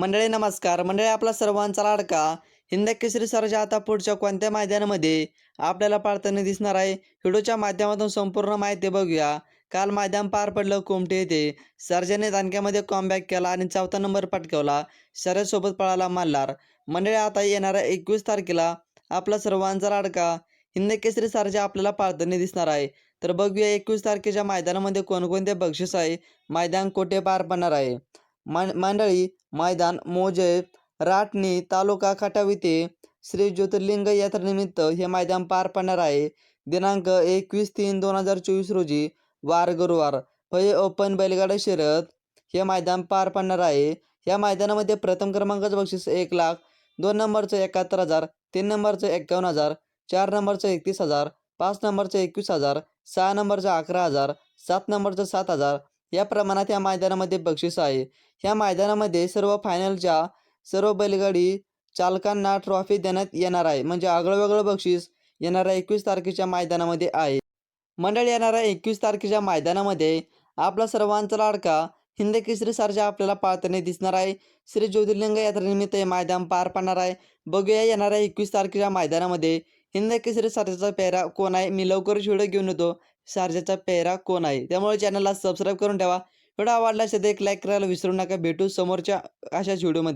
मंडळी नमस्कार. मंडळी आपला सर्वांचा लाडका हिंद केसरी सरजा आता पुढच्या कोणत्या मैदानामध्ये आपल्याला पाळताना दिसणार आहे? व्हिडिओच्या माध्यमातून संपूर्ण माहिती बघूया. काल मैदान पार पडलं कोमटे येथे. सर्जाने दानक्यामध्ये कॉमबॅक केला आणि चौथा नंबर पटकावला. शर्यतसोबत पळाला मल्हार. मंडळी आता येणाऱ्या एकवीस तारखेला आपला सर्वांचा लाडका हिंद केसरी सरजा आपल्याला पाळताना दिसणार आहे. तर बघूया एकवीस तारखेच्या मैदानामध्ये कोणकोणते बक्षीस आहे? मैदान कोठे पार पडणार आहे? मन मांडळी मैदान मोजे राटणी तालुका खटाविते श्री ज्योतिर्लिंग यात्रेनिमित्त हे मैदान पार पडणार आहे. दिनांक एकवीस तीन दोन हजार चोवीस रोजी वार गुरुवार हे ओपन बैलगाडा शर्यत हे मैदान पार पडणार आहे. या मैदानामध्ये प्रथम क्रमांकाचं बक्षीस एक लाख दोन नंबरचं एकाहत्तर हजार तीन नंबरचं एक्कावन्न हजार चार नंबरचं एकतीस हजार पाच नंबरचं एकवीस हजार सहा नंबरचं अकरा हजार सात नंबरचं सात हजार या प्रमाणात या मैदानामध्ये बक्षीस आहे. ह्या मैदानामध्ये सर्व फायनलच्या सर्व बैलगाडी चालकांना ट्रॉफी देण्यात येणार आहे. म्हणजे आगळं वेगळं बक्षीस येणाऱ्या एकवीस तारखेच्या मैदानामध्ये आहे. मंडळ येणाऱ्या एकवीस तारखेच्या मैदानामध्ये आपला सर्वांचा लाडका हिंद केसरी सारजा आपल्याला पाळताना दिसणार आहे. श्री ज्योतिर्लिंग यात्रेनिमित्त हे मैदान पार पाडणार आहे. बघूया येणाऱ्या एकवीस तारखेच्या मैदानामध्ये हिंद केसरी सारजाचा पेहरा कोण आहे? मी लवकरच व्हिडिओ घेऊन येतो. सारजाचा पेहरा कोण आहे? त्यामुळे चॅनलला सबस्क्राईब करून ठेवा. व्हिडिओ आवडला असेल तर एक लाईक करायला विसरू नका. भेटू समोरच्या अशाच व्हिडिओमध्ये